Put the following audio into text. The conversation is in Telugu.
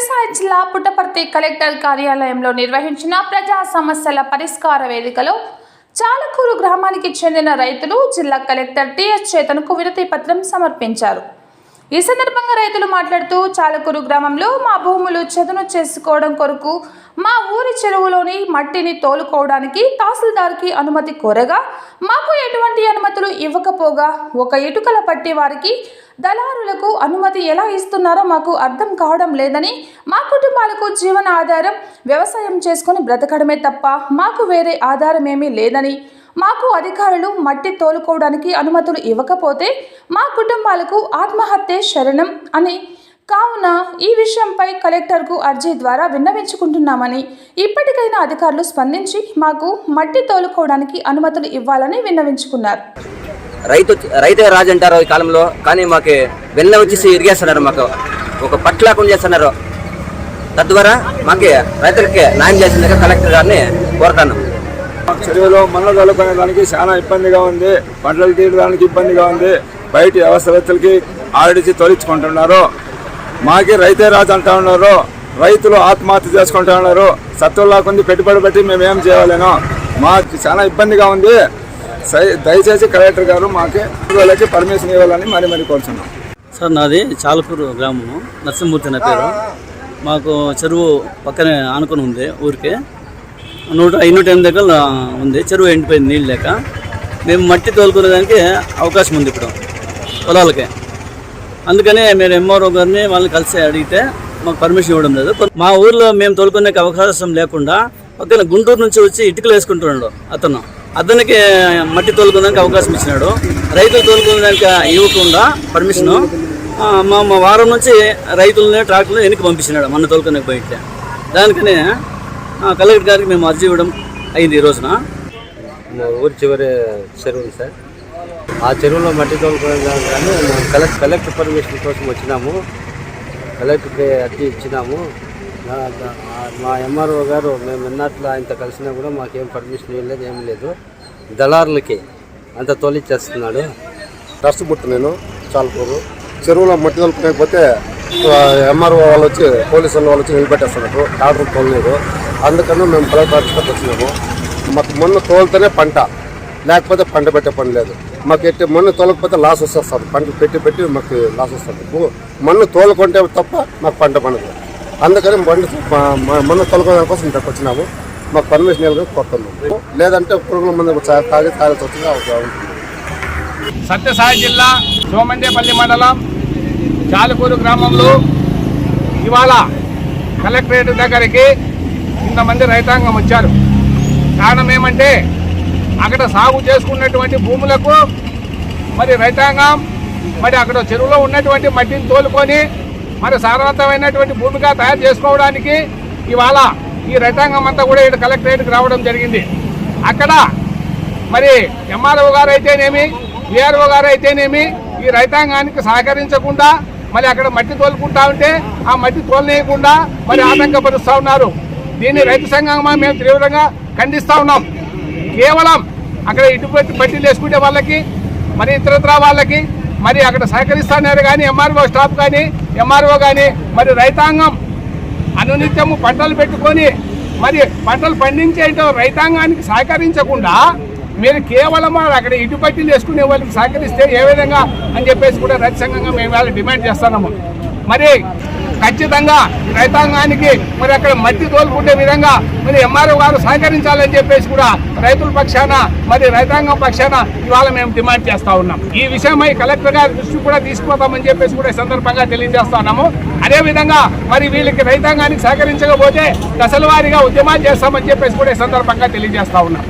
సత్యసాయి జిల్లా పుట్టపర్తి కలెక్టర్ కార్యాలయంలో నిర్వహించిన ప్రజా సమస్యల పరిష్కార వేదికలో చాలకూరు గ్రామానికి చెందిన రైతులు జిల్లా కలెక్టర్ టిఎస్ చేతన్కు వినతి పత్రం సమర్పించారు. ఈ సందర్భంగా రైతులు మాట్లాడుతూ చాలకూరు గ్రామంలో మా భూములు చదును చేసుకోవడం కొరకు మా ఊరి చెరువులోని మట్టిని తోలుకోవడానికి తహసీల్దార్కి అనుమతి కోరగా మాకు ఎటువంటి అనుమతులు ఇవ్వకపోగా ఒక ఇటుకల పట్టి వారికి దళారులకు అనుమతి ఎలా ఇస్తున్నారో మాకు అర్థం కావడం లేదని మా కుటుంబాలకు జీవన ఆధారం వ్యవసాయం చేసుకొని బ్రతకడమే తప్ప మాకు వేరే ఆధారం ఏమీ లేదని మాకు అధికారులు మట్టి తోలుకోవడానికి అనుమతులు ఇవ్వకపోతే మా కుటుంబాలకు ఆత్మహత్య శరణం అని. కావున ఈ విషయంపై కలెక్టర్కు అర్జీ ద్వారా విన్నవించుకుంటున్నామని ఇప్పటికైనా అధికారులు స్పందించి మాకు మట్టి తోలుకోవడానికి అనుమతులు ఇవ్వాలని విన్నవించుకున్నారు. రైతు రైతే రాజు అంటారు ఈ కాలంలో కానీ మాకు వెన్న వచ్చేసి ఇరిగేస్తున్నారు మాకు. ఒక పట్లాకుండా చేస్తున్నారు. తద్వారా మాకు రైతులకి న్యాయం చేసిందిగా కలెక్టర్ గారిని కోరుతాను. చెరువులో మనలు తోలుకునే చాలా ఇబ్బందిగా ఉంది. పంటలు తీయడానికి ఇబ్బందిగా ఉంది. బయట వ్యవస్థవేత్తలకి ఆడిచి తొలగించుకుంటున్నారు మాకి రైతే రాజు అంటా ఉన్నారు. రైతులు ఆత్మహత్య చేసుకుంటా ఉన్నారు. సత్వం లేకుండా పెట్టుబడి పెట్టి మేము ఏం చేయలేను మాకు చాలా ఇబ్బందిగా ఉంది. దయచేసి కలెక్టర్ గారు మాకు వాళ్ళకి పర్మిషన్ ఇవ్వాలని మరి మరి కోరుచున్నాం. సార్ నాది చాలకూరు గ్రామము. నరసింహమూర్తి నా పేరు. మాకు చెరువు పక్కనే ఆనుకొని ఉంది ఊరికే. నూట ఐనూట ఎనిమిది ఎకరాలు ఉంది. చెరువు ఎండిపోయింది నీళ్ళు లేక. మేము మట్టి తోలుకునేదానికి అవకాశం ఉంది ఇప్పుడు పొలాలకి. అందుకనే మీరు ఎంఆర్ఓ గారిని వాళ్ళని కలిసి అడిగితే మాకు పర్మిషన్ ఇవ్వడం లేదు. మా ఊర్లో మేము తోలుకునే అవకాశం లేకుండా పక్కన గుంటూరు నుంచి వచ్చి ఇటుకలు వేసుకుంటున్నాడు అతను. అతనికి మట్టి తోలుకోవడానికి అవకాశం ఇచ్చినాడు. రైతులు తోలుకోవడానికి ఇవ్వకుండా పర్మిషను మా మా వారం నుంచి రైతులని ట్రాక్టర్లు వెనక్కి పంపించినాడు. మన తోలుకునే బయట దానికనే కలెక్టర్ గారికి మేము అర్జీ ఇవ్వడం అయింది ఈ రోజున. మా ఊరి చివరి చెరువు ఉంది సార్. ఆ చెరువులో మట్టి తోలుకోవడానికి కానీ మేము కలెక్ట్ కలెక్టర్ పర్మిషన్ కోసం వచ్చినాము. కలెక్టర్కి అర్జీ ఇచ్చినాము. మా- ఎంఆర్ఓ గారు మేము ఎన్నట్లు ఆయనతో కలిసినా కూడా మాకేం పర్మిషన్ ఇవ్వలేదు ఏం లేదు. దళారులకి అంత తోలిచ్చేస్తున్నాడు. నష్టపుట్టు నేను చాలకూరు. చెరువులో మట్టి తలుపుకోకపోతే ఎంఆర్ఓ వాళ్ళు వచ్చి పోలీసు వాళ్ళు వచ్చి నిలబెట్టేస్తున్నారు. డాక్టర్ తోలలేదు అందుకని మేము కలెక్టర్ వచ్చినాము. మాకు మొన్న తోలితేనే పంట. లేకపోతే పంట పెట్టే పని లేదు. మాకు ఎట్టి మొన్న తోలకపోతే లాస్ వస్తుంది. పంట పెట్టి పెట్టి మాకు లాస్ వస్తుంది. మొన్న తోలుకుంటే తప్ప మాకు పంట పండదు. అందుకని బండి మొన్న తోలుకోవడం కోసం ఇక్కడికి వచ్చినాము. మాకు పర్మిషన్ ఇవ్వాలని లేదంటే పురుగుల మంది తాగి తాగాల్సి వచ్చింది ఉంటుంది. సత్యసాయి జిల్లా సోమండేపల్లి మండలం చాలకూరు గ్రామంలో ఇవాళ కలెక్టరేట్ దగ్గరికి ఇంతమంది రైతాంగం వచ్చారు. కారణం ఏమంటే అక్కడ సాగు చేసుకున్నటువంటి భూములకు మరి రైతాంగం మరి అక్కడ చెరువులో ఉన్నటువంటి మట్టిని తోలుకొని మరి సారవంతమైనటువంటి భూమిగా తయారు చేసుకోవడానికి ఇవాళ ఈ రైతాంగం అంతా కూడా ఇక్కడ కలెక్టరేట్కి రావడం జరిగింది. అక్కడ మరి ఎంఆర్ఓ గారు అయితేనేమి ఏఆర్ఓ గారు అయితేనేమి ఈ రైతాంగానికి సహకరించకుండా మరి అక్కడ మట్టి తోలుకుంటా ఉంటే ఆ మట్టి తోలనేయకుండా మరి ఆటంకపరుస్తూ ఉన్నారు. దీన్ని రైతు సంఘంగా మేము తీవ్రంగా ఖండిస్తూ ఉన్నాం. కేవలం అక్కడ ఇటుపట్టి బట్టీలు వేసుకునే వాళ్ళకి మరి ఇతరత్ర వాళ్ళకి మరి అక్కడ సహకరిస్తున్నారు కానీ ఎంఆర్ఓ స్టాఫ్ కానీ ఎంఆర్ఓ కానీ మరి రైతాంగం అనునిత్యము పంటలు పెట్టుకొని మరి పంటలు పండించేటో రైతాంగానికి సహకరించకుండా మీరు కేవలం అక్కడ ఇటుపట్టిలు వేసుకునే వాళ్ళకి సహకరిస్తే ఏ విధంగా అని చెప్పేసి కూడా రైతు సంఘంగా మేము డిమాండ్ చేస్తున్నాము. మరి ఖచ్చితంగా రైతాంగానికి మరి అక్కడ మట్టి తోలుకుంటే విధంగా మరి ఎంఆర్ఓ గారు సహకరించాలని చెప్పేసి కూడా రైతుల పక్షాన మరి రైతాంగం పక్షాన ఇవాళ మేము డిమాండ్ చేస్తా ఉన్నాం. ఈ విషయమై కలెక్టర్ గారి దృష్టి కూడా తీసుకుపోతామని చెప్పేసి కూడా సందర్భంగా తెలియజేస్తా ఉన్నాము అదేవిధంగా మరి వీళ్ళకి రైతాంగానికి సహకరించకపోతే దశల వారీగా ఉద్యమాలు చేస్తామని చెప్పేసి కూడా సందర్భంగా తెలియజేస్తా ఉన్నాం.